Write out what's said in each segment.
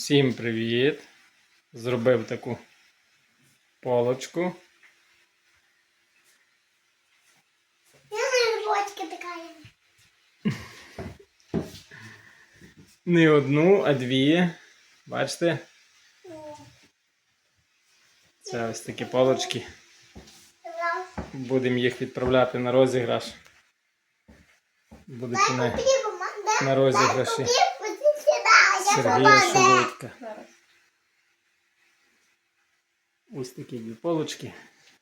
Всім привіт! Зробив таку полочку. Не одну, а дві. Бачите? Це ось такі полочки. Будемо їх відправляти на розіграш. Будуть вони на розіграші Сергія Шелудька. Ось такі дві полочки.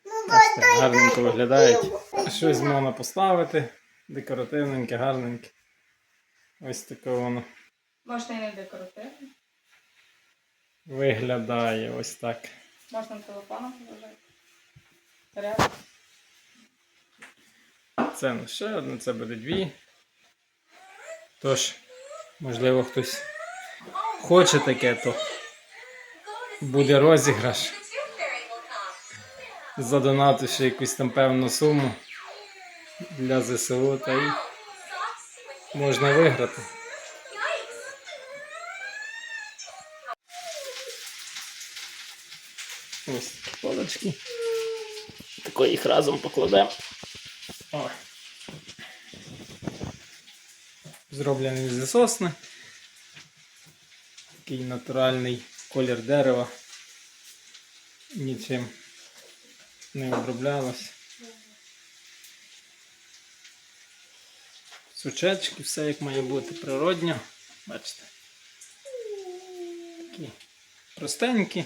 Ну, Бачите, гарненько виглядають. Щось можна поставити. Декоративненьке, гарненьке. Ось таке воно Можна і не декоративно. виглядає ось так. Можна телефоном положити. Це не ще одне, це буде дві. Тож, можливо, хтось хоче таке, то буде розіграш. Задонативши якусь там певну суму для ЗСУ та й можна виграти. Ось полочки. Тако їх разом покладемо. Зроблений зі сосни. Такий натуральний колір дерева. Нічим не оброблялось. Сучечки, все як має бути природньо. Бачите. Такі простенькі.